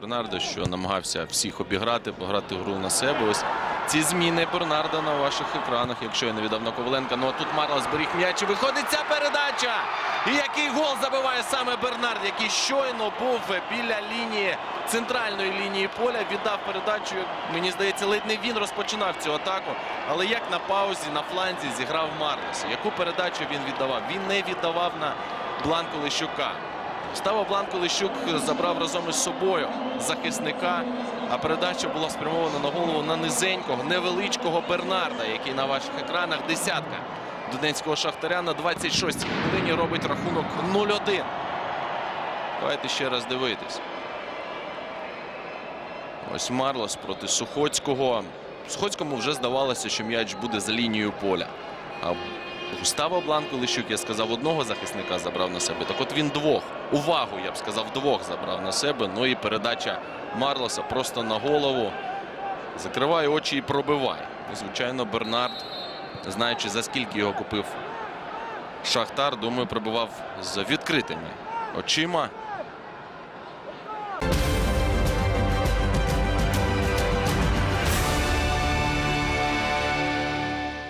Бернардо, що намагався всіх обіграти, пограти гру на себе. Ось ці зміни Бернарда на ваших екранах, якщо я не віддав на Коваленка. Ну а тут Марло зберіг м'яч і виходить ця передача. І який гол забиває саме Бернард, який щойно був біля лінії центральної лінії поля. Віддав передачу. Мені здається, ледь не він розпочинав цю атаку. Але як на паузі на фланзі зіграв Марлос. Яку передачу він віддавав? Він не віддавав на Бланку Лещука. Става Бланко Лещук забрав разом із собою захисника, а передача була спрямована на голову на низенького, невеличкого Бернарда, який на ваших екранах десятка Донецького шахтаря на 26-й хвилині робить рахунок 0-1. Давайте ще раз дивитись. Ось Марлос проти Сухоцького. Сухоцькому вже здавалося, що м'яч буде за лінією поля. А Густаво Бланко Лищук, я сказав, одного захисника забрав на себе. Так от він двох. Увагу, я б сказав, двох забрав на себе. Ну і передача Марлоса просто на голову. Закриває очі і пробиває. І, звичайно, Бернард, знаючи за скільки його купив Шахтар, думаю, пробивав з відкритими очима.